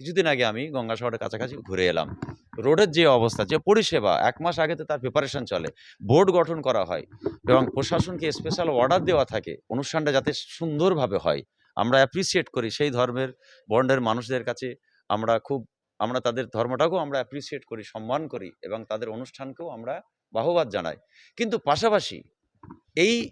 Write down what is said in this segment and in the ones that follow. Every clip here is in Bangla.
কিছুদিন আগে আমি গঙ্গা শহরের কাছাকাছি ঘুরে এলাম। রোডের যে অবস্থা, যে পরিষেবা, এক মাস আগে তো তার প্রিপারেশন চলে। বোর্ড গঠন করা হয় এবং প্রশাসনকে স্পেশাল অর্ডার দেওয়া থাকে অনুষ্ঠানটা যাতে সুন্দরভাবে হয়। আমরা অ্যাপ্রিসিয়েট করি সেই ধর্মের, বর্ণের মানুষদের কাছে আমরা খুব, আমরা তাদের ধর্মটাকেও আমরা অ্যাপ্রিসিয়েট করি, সম্মান করি এবং তাদের অনুষ্ঠানকেও আমরা বাহবাদ জানাই। কিন্তু পাশাপাশি এই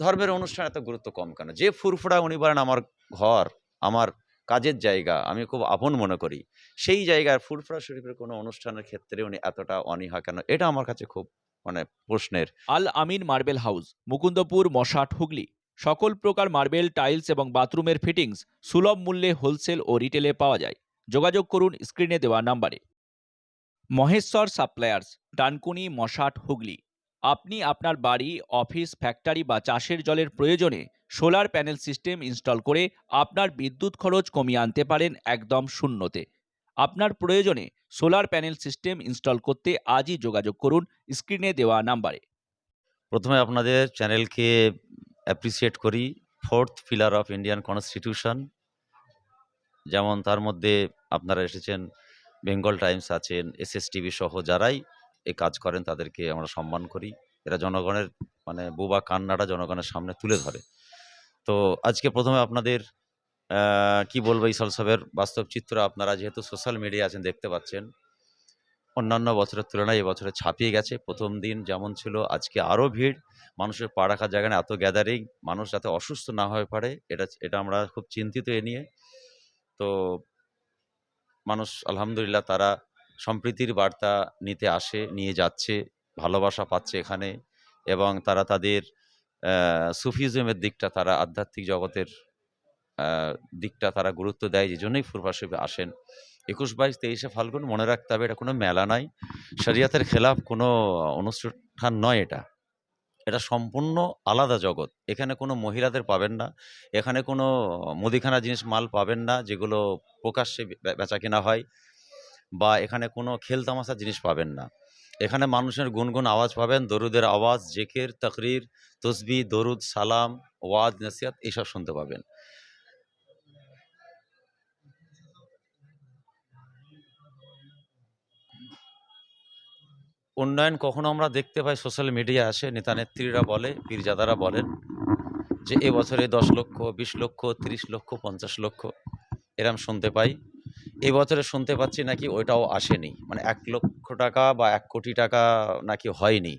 ধর্মের অনুষ্ঠান এত গুরুত্ব কম কেন? যে ফুরফুরা বলেন, আমার ঘর, আমার কাজের জায়গা আমি খুব আপন মনে করি। সেই জায়গার ফুরফুরা শরীফের কোনো অনুষ্ঠানের ক্ষেত্রে উনি এতটা অনীহা কেন? এটা আমার কাছে খুব মানে প্রশ্নের আল আমিন মার্বেল হাউস, মুকুন্দপুর, মশাট, হুগলি। সকল প্রকার মার্বেল, টাইলস এবং বাথরুমের ফিটিংস সুলভ মূল্যে হোলসেল ও রিটেলে পাওয়া যায়। যোগাযোগ করুন স্ক্রিনে দেওয়া নাম্বারে। মহেশ্বর সাপ্লায়ার্স, ডানকুনি, মশাট, হুগলি। আপনি আপনার বাড়ি, অফিস, ফ্যাক্টরি বা চাষের জলের প্রয়োজনে সোলার প্যানেল সিস্টেম ইনস্টল করে আপনার বিদ্যুৎ খরচ কমিয়ে আনতে পারেন একদম শূন্যতে। আপনার প্রয়োজনে সোলার প্যানেল সিস্টেম ইনস্টল করতে আজই যোগাযোগ করুন স্ক্রিনে দেওয়া নাম্বারে। প্রথমে আপনাদের চ্যানেলকে অ্যাপ্রিসিয়েট করি। Fourth pillar of Indian constitution যেমন তার মধ্যে আপনারা এসেছেন বেঙ্গল টাইমস আছেন এস টিভি সহ যারাই এ কাজ করেন তাদেরকে আমরা সম্মান করি। এরা জনগণের মানে বুবা কান্নাটা জনগণের সামনে তুলে ধরে। তো আজকে প্রথমে আপনাদের কি বলব এই সলসবের বাস্তব চিত্র আপনারা যেহেতু সোশ্যাল মিডিয়া আছেন দেখতে পাচ্ছেন। অন্যান্য বছরের তুলনায় এবছরে ছাপিয়ে গেছে। প্রথম দিন যেমন ছিল আজকে আরও ভিড়। মানুষের পা রাখার জায়গা নেই, এত গ্যাদারিং মানুষ যাতে অসুস্থ না হয়ে পারে এটা এটা আমরা খুব চিন্তিত এ নিয়ে। তো মানুষ আলহামদুলিল্লাহ তারা সম্প্রীতির বার্তা নিতে আসে নিয়ে যাচ্ছে ভালোবাসা পাচ্ছে এখানে। এবং তারা তাদের সুফিজমের দিকটা তারা আধ্যাত্মিক জগতের দিকটা তারা গুরুত্ব দেয় যে জন্যই ফুরফা শরীফে আসেন। একুশ বাইশ তেইশে ফাল্গুন মনে রাখতে হবে, এটা কোনো মেলা নাই। শরিয়াতের খেলাফ কোনো অনুষ্ঠান নয় এটা। এটা সম্পূর্ণ আলাদা জগৎ। এখানে কোনো মহিলাদের পাবেন না। এখানে কোনো মুদিখানা জিনিস মাল পাবেন না, যেগুলো প্রকাশ্যে বেচা কেনা হয়। বা এখানে কোনো খেলতামাশা জিনিস পাবেন না। এখানে মানুষের গুনগুন আওয়াজ পাবেন, দরুদের আওয়াজ, জেকের, তকরির, তসবি, দরুদ, সালাম, ওয়াজ, নসিয়াত এইসব শুনতে পাবেন। উন্নয়ন কখনো আমরা দেখতে পাই সোশ্যাল মিডিয়া আসে, নেতা নেত্রীরা বলে, পীরজাদারা বলেন যে এবছরে দশ লক্ষ, বিশ লক্ষ, তিরিশ লক্ষ, পঞ্চাশ লক্ষ, এরম শুনতে পাই। এবছরে শুনতে পাচ্ছি নাকি ওইটাও আসেনি। মানে এক লক্ষ টাকা বা এক কোটি টাকা নাকি হয়নি।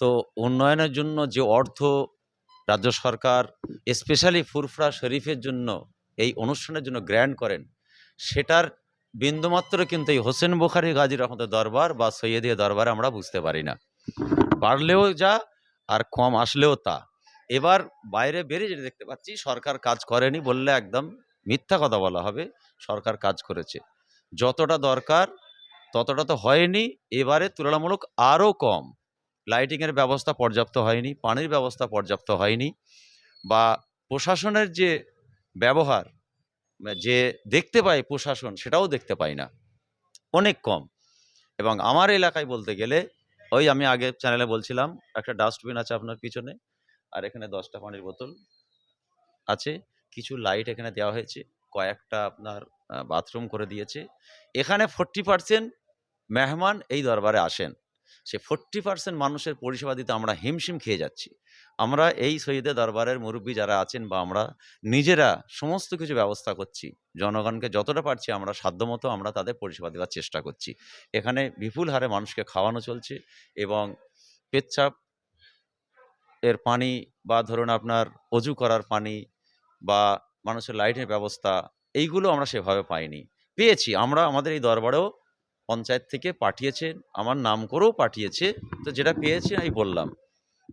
তো উন্নয়নের জন্য যে অর্থ রাজ্য সরকার স্পেশালি ফুরফরা শরীফের জন্য এই অনুষ্ঠানের জন্য গ্র্যান্ড করেন, সেটার বিন্দুমাত্র কিন্তু এই হোসেন বুখারি গাজী রহমতের দরবার বা সৈয়দিয়া দরবারে আমরা বুঝতে পারি না। বাড়লেও যা আর কম আসলেও তা। এবার বাইরে বেরিয়ে যেটা দেখতে পাচ্ছি, সরকার কাজ করেনি বললে একদম মিথ্যা কথা বলা হবে, সরকার কাজ করেছে। যতটা দরকার ততটা তো হয়নি। এবারে তুলনামূলক আরও কম। লাইটিংয়ের ব্যবস্থা পর্যাপ্ত হয়নি, পানির ব্যবস্থা পর্যাপ্ত হয়নি বা প্রশাসনের যে ব্যবহার যে দেখতে পাই প্রশাসন সেটাও দেখতে পাই না। অনেক কম। এবং আমার এলাকায় বলতে গেলে, ওই আমি আগে চ্যানেলে বলছিলাম, একটা ডাস্টবিন আছে আপনার পিছনে, আর এখানে দশটা পানির বোতল আছে। কিছু লাইট এখানে দেওয়া হয়েছে, কয়েকটা আপনার বাথরুম করে দিয়েছে। এখানে ফোরটি পার্সেন্ট মেহমান এই দরবারে আসেন। সে ফোর্টি পার্সেন্ট মানুষের পরিষেবা দিতে আমরা হিমশিম খেয়ে যাচ্ছি। আমরা এই শহীদের দরবারের মুরব্বী যারা আছেন বা আমরা নিজেরা সমস্ত কিছু ব্যবস্থা করছি, জনগণকে যতটা পারছি আমরা সাধ্যমতো আমরা তাদের পরিষেবা দেওয়ার চেষ্টা করছি। এখানে বিপুল হারে মানুষকে খাওয়ানো চলছে এবং পেচ্ছাপ, এর পানি বা ধরুন আপনার অজু করার পানি বা মানুষের লাইটের ব্যবস্থা, এইগুলো আমরা সেভাবে পাইনি। পেয়েছি, আমরা আমাদের এই দরবারেও পঞ্চায়েত থেকে পাঠিয়েছে, আমার নাম করেও পাঠিয়েছে, তো যেটা পেয়েছি আমি বললাম।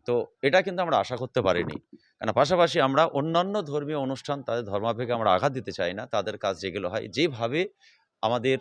তো এটা কিন্তু আমরা আশা করতে পারিনি। কেন? পাশাপাশি আমরা অন্যান্য ধর্মীয় অনুষ্ঠান, তাদের ধর্মাভেগে আমরা আঘাত দিতে চাই না, তাদের কাজ যেগুলো হয়, যেভাবে আমাদের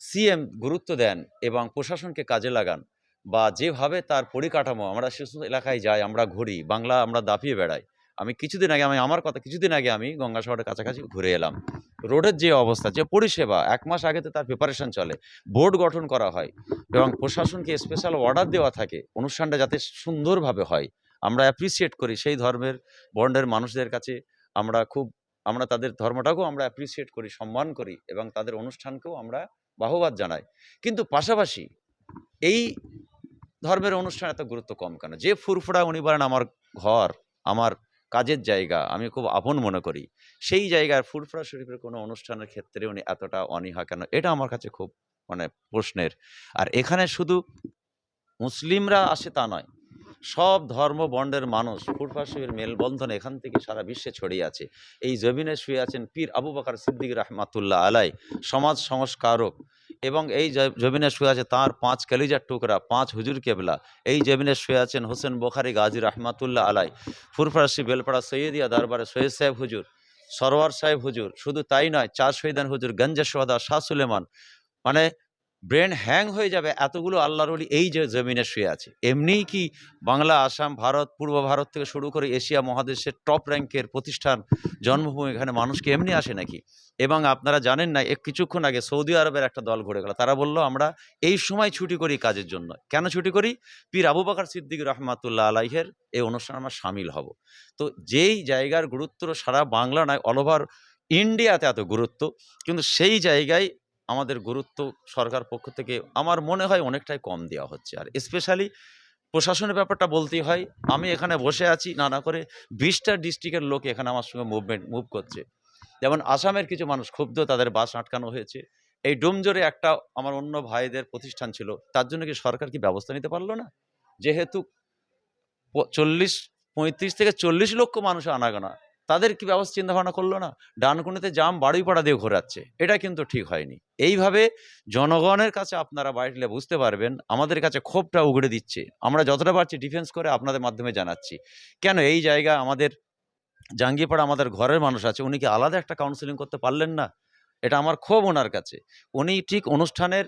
সিএম গুরুত্ব দেন এবং প্রশাসনকে কাজে লাগান বা যেভাবে তার পরিকাঠামো, আমরা সে এলাকায় যাই, আমরা ঘুরি, বাংলা আমরা দাপিয়ে বেড়াই আমি কিছুদিন আগে, আমি, আমার কথা কিছুদিন আগে আমি গঙ্গা শহরের কাছাকাছি ঘুরে এলাম। রোডের যে অবস্থা, যে পরিষেবা, এক মাস আগে তো তার প্রিপারেশন চলে। বোর্ড গঠন করা হয় এবং প্রশাসনকে স্পেশাল অর্ডার দেওয়া থাকে। অনুষ্ঠানটা যাতে সুন্দরভাবে হয়। আমরা অ্যাপ্রিসিয়েট করি সেই ধর্মের, বর্ণের মানুষদের কাছে। আমরা খুব, আমরা তাদের ধর্মটাকেও আমরা অ্যাপ্রিসিয়েট করি, সম্মান করি এবং তাদের অনুষ্ঠানকেও আমরা বাহবাদ জানাই। কিন্তু পাশাপাশি এই ধর্মের অনুষ্ঠান এত গুরুত্ব কম কেন? যে ফুরফুরা উনি বলেন, আমার ঘর, আমার কাজের জায়গা আমি খুব আপন মনে করি। সেই জায়গার ফুরফুরা শরীফের কোনো অনুষ্ঠানের ক্ষেত্রে উনি এতটা অনীহা কেন? এটা আমার কাছে খুব মানে প্রশ্নের। আর এখানে শুধু মুসলিমরা আসে তা নয়, সব ধর্ম বন্ডের মানুষ ফুরফুরা শরীফের মেলবন্ধন এখান থেকে সারা বিশ্বে ছড়িয়ে আছে। এই জমিনে শুয়ে আছেন পীর আবু বাকার সিদ্দিক রহমাতুল্লাহ আলাই, সমাজ সংস্কারক এবং এই জমিনে শুয়ে আছে তাঁর পাঁচ কালিজার টুকরা, পাঁচ হুজুর কেবলা। এই জমিনে শুয়ে আছেন হোসেন বোখারি, গাজী রহমাতুল্লাহ আলাই ফুরফরাসি, বেলপাড়া, সৈয়দিয়া দরবারে সৈয়দ সাহেব হুজুর সরোয়ার সাহেব হুজুর। শুধু তাই নয়, চার শহীদান হুজুর, গঞ্জে সোহাদা শাহ সুলেমান। মানে ব্রেন হ্যাং হয়ে যাবে, এতগুলো আল্লাহর ওলি এই যে জমিনে শুয়ে আছে। এমনিই কি বাংলা, আসাম, ভারত, পূর্ব ভারত থেকে শুরু করে এশিয়া মহাদেশের টপ র্যাঙ্কের প্রতিষ্ঠান, জন্মভূমি এখানে মানুষ কি এমনি আসে নাকি? এবং আপনারা জানেন না এক কিছুক্ষণ আগে সৌদি আরবের একটা দল ঘুরে গেল। তারা বলল, আমরা এই সময় ছুটি করি কাজের জন্য। কেন ছুটি করি? পীর আবু বাকার সিদ্দিক রহমাতুল্লাহ আলাইহের এই অনুষ্ঠানে আমরা সামিল হব। তো যেই জায়গার গুরুত্ব সারা বাংলা নয় অল ওভার ইন্ডিয়াতে এত গুরুত্ব, কিন্তু সেই জায়গায় আমাদের গুরুত্ব সরকার পক্ষ থেকে আমার মনে হয় অনেকটাই কম দেওয়া হচ্ছে। আর স্পেশালি প্রশাসনের ব্যাপারটা বলতেই হয়, আমি এখানে বসে আছি না না করে বিশটা ডিস্ট্রিক্টের লোক এখানে আমার সঙ্গে মুভমেন্ট মুভ করছে। যেমন আসামের কিছু মানুষ ক্ষুব্ধ, তাদের বাস আটকানো হয়েছে। এই ডোমজোরে একটা আমার অন্য ভাইদের প্রতিষ্ঠান ছিল, তার জন্য কি সরকার কি ব্যবস্থা নিতে পারল না? যেহেতু চল্লিশ, পঁয়ত্রিশ থেকে চল্লিশ লক্ষ মানুষ আনাগোনা তাদের কি ব্যবস্থা চিন্তা ভাবনা করল না? ডানকুনিতে জাম বাড়িপাড়া দিয়ে ঘোরাচ্ছে। এটা কিন্তু ঠিক হয়নি। এইভাবে জনগণের কাছে আপনারা বাড়লে বুঝতে পারবেন, আমাদের কাছে ক্ষোভটা উগড়ে দিচ্ছে। আমরা যতটা পারছি ডিফেন্স করে আপনাদের মাধ্যমে জানাচ্ছি। কেন এই জায়গা আমাদের জাঙ্গিপাড়া আমাদের ঘরের মানুষ আছে, উনি কি আলাদা একটা কাউন্সিলিং করতে পারলেন না? এটা আমার ক্ষোভ ওনার কাছে। উনি ঠিক অনুষ্ঠানের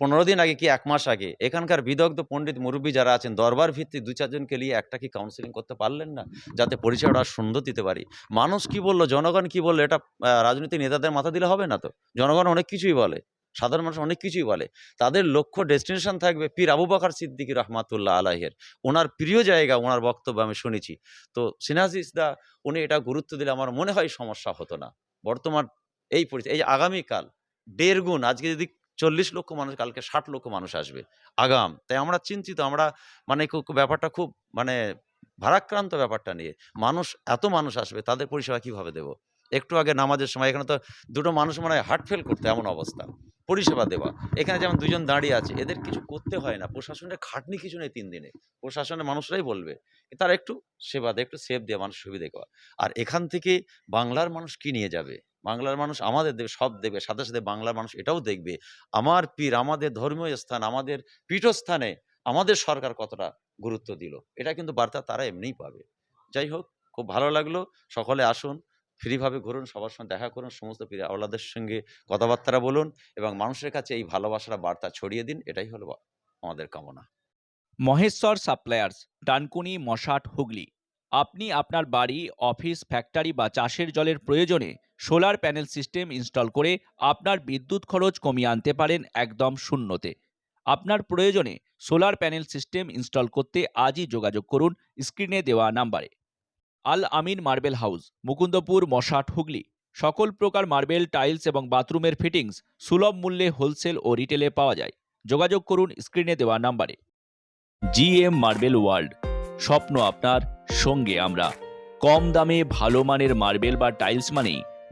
পনেরো দিন আগে কি এক মাস আগে? এখানকার বিদগ্ধ পণ্ডিত মুরব্বী যারা আছেন দরবার ভিত্তিক দু চারজনকে নিয়ে একটা কি কাউন্সিলিং করতে পারলেন না? যাতে পরিচয়টা সুন্দর দিতে পারি। মানুষ কি বলল জনগণ কি বলল এটা আহ, রাজনৈতিক নেতাদের মাথা দিলে হবে না তো? জনগণ অনেক কিছুই বলে সাধারণ মানুষ অনেক কিছুই বলে। তাদের লক্ষ্য ডেস্টিনেশন থাকবে পীর আবু বাকার সিদ্দিকী রহমাতুল্লাহ আলাহের ওনার প্রিয় জায়গা ওনার বক্তব্য আমি শুনেছি। তো সিনাজ ইসদা উনি এটা গুরুত্ব দিলে আমার মনে হয় সমস্যা হতো না। বর্তমান এই পরিস্থিতি এই আগামীকাল দেড় গুণ আজকে যদি চল্লিশ লক্ষ মানুষ, কালকে ষাট লক্ষ মানুষ আসবে। আগাম। তাই আমরা চিন্তিত, আমরা মানে ব্যাপারটা খুব মানে ভারাক্রান্ত ব্যাপারটা নিয়ে। মানুষ, এত মানুষ আসবে, তাদের পরিষেবা কীভাবে দেব? একটু আগে নামাজের সময়, এখানে তো দুটো মানুষ মনে হার্ট ফেল করতে এমন অবস্থা। পরিষেবা দেওয়া। এখানে যেমন দুজন দাঁড়িয়ে আছে, এদের কিছু করতে হয় না। প্রশাসনের খাটনি কিছু নেই তিন দিনে। প্রশাসনের মানুষরাই বলবে তারা একটু সেবা দেয়, একটু সেভ দেওয়া মানুষ সুবিধে করা আর এখান থেকে বাংলার মানুষ কি নিয়ে যাবে? বাংলার মানুষ আমাদের দেবে, সব দেবে, সাথে সাথে বাংলার মানুষ এটাও দেখবে, আমার পীর, আমাদের ধর্মীয় স্থান, আমাদের পীঠস্থানে আমাদের সরকার কতটা গুরুত্ব দিল, এটা কিন্তু বার্তা তারা এমনিই পাবে। যাই হোক, খুব ভালো লাগল, সকলে আসুন, ফ্রিভাবে ঘুরুন, সবার সঙ্গে দেখা করুন, সমস্ত পীর আওলাদের সঙ্গে কথাবার্তা বলুন এবং মানুষের কাছে এই ভালোবাসার বার্তা ছড়িয়ে দিন, এটাই হলো আমাদের কামনা। মহেশ্বর সাপ্লায়ার্স, ডানকুনি, মশাট, হুগলি। আপনি আপনার বাড়ি, অফিস, ফ্যাক্টরি বা চাষের জলের প্রয়োজনে সোলার প্যানেল সিস্টেম ইনস্টল করে আপনার বিদ্যুৎ খরচ কমিয়ে আনতে পারেন একদম শূন্যতে। আপনার প্রয়োজনে সোলার প্যানেল সিস্টেম ইনস্টল করতে আজই যোগাযোগ করুন স্ক্রিনে দেওয়া নাম্বারে। Al Amin marble house, Mukundapur, Mashat, Hooghly. সকল প্রকার মার্বেল, টাইলস এবং বাথরুমের ফিটিংস সুলভ মূল্যে হোলসেল ও রিটেলে পাওয়া যায়। যোগাযোগ করুন স্ক্রিনে দেওয়া নাম্বারে। জি এম মার্বেল ওয়ার্ল্ড, স্বপ্ন আপনার, সঙ্গে আমরা। কম দামে ভালো মানের মার্বেল বা টাইলস মানেই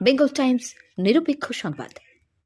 Bengal Times নিরপেক্ষ সংবাদ।